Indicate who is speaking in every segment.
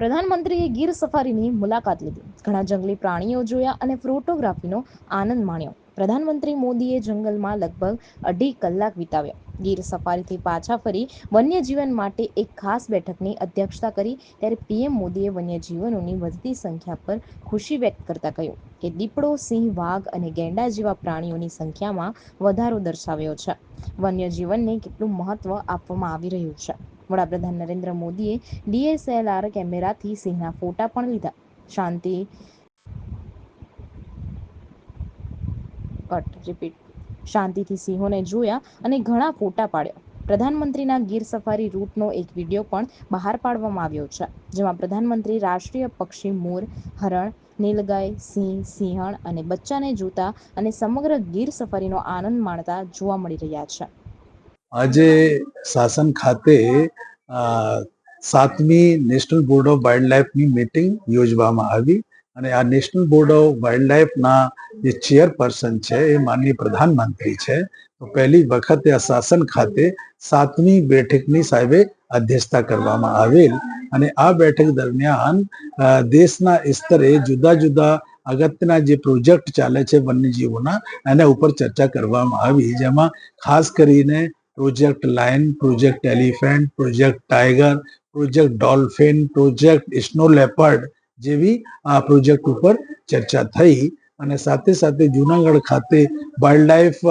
Speaker 1: પ્રધાનમંત્રીએ ગીર સફારીની મુલાકાત લીધી. ઘણા જંગલી પ્રાણીઓ જોયા અને ફોટોગ્રાફીનો આનંદ માણ્યો. પ્રધાનમંત્રી મોદીએ જંગલમાં લગભગ અઢી કલાક વિતાવ્યા. ગીર સફારીથી પાછા ફરી વન્યજીવન માટે એક ખાસ બેઠકની અધ્યક્ષતા કરી, ત્યારે પીએમ મોદીએ વન્યજીવનોની વધતી સંખ્યા પર ખુશી વ્યક્ત કરતા કહ્યું કે દીપડો, સિંહ, વાઘ અને ગેંડા જેવા પ્રાણીઓની સંખ્યામાં વધારો દર્શાવ્યો છે. વન્યજીવનને કેટલું મહત્વ આપવામાં આવી રહ્યું છે? વડાપ્રધાન નરેન્દ્ર મોદીએ ડીએસએલઆર કેમેરાથી સિંહના ફોટા પણ લીધા. શાંતિ. Cut, repeat. શાંતિથી સિંહોને જોયા અને ઘણા ફોટા પાડ્યા. પ્રધાનમંત્રીના ગીર સફારી રૂટનો એક વીડિયો પણ બહાર પાડવામાં આવ્યો છે, જેમાં પ્રધાનમંત્રી રાષ્ટ્રીય પક્ષી મોર, હરણ, નીલગાય, સિંહ, સિંહણ અને બચ્ચાને જોતા અને સમગ્ર ગીર સફારીનો આનંદ માણતા જોવા મળી રહ્યા છે.
Speaker 2: આજે શાસન ખાતે સાતમી નેશનલ બોર્ડ ઓફ વાઇલ્ડ લાઈફની મિટિંગ યોજવામાં આવી અને આ નેશનલ બોર્ડ ઓફ વાઇલ્ડ લાઈફના જે ચેરપર્સન છે એ માનનીય પ્રધાનમંત્રી છે. તો પહેલી વખત આ શાસન ખાતે સાતમી બેઠકની સાહેબે અધ્યક્ષતા કરવામાં આવેલ અને આ બેઠક દરમિયાન દેશના સ્તરે જુદા જુદા અગત્યના જે પ્રોજેક્ટ ચાલે છે વન્યજીવોના એના ઉપર ચર્ચા કરવામાં આવી, જેમાં ખાસ કરીને project lion project elephant project tiger project dolphin project snow leopard જેવી, આ પ્રોજેક્ટ ઉપર ચર્ચા થઈ અને સાથે સાથે જુનાગઢ ખાતે વાઇલ્ડ લાઈફ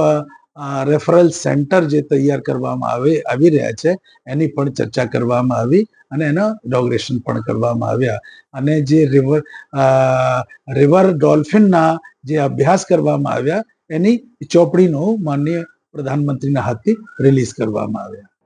Speaker 2: રેફરલ સેન્ટર જે તૈયાર કરવામાં આવે, આવી રહ્યા છે, એની પણ ચર્ચા કરવામાં આવી અને એના ઇનોગ્રેશન પણ કરવામાં આવ્યા. અને જે રિવર રિવર ડોલ્ફિનના જે અભ્યાસ કરવામાં આવ્યા, એની ચોપડીનું માનનીય પ્રધાનમંત્રીના હાથથી રિલીઝ કરવામાં આવ્યા.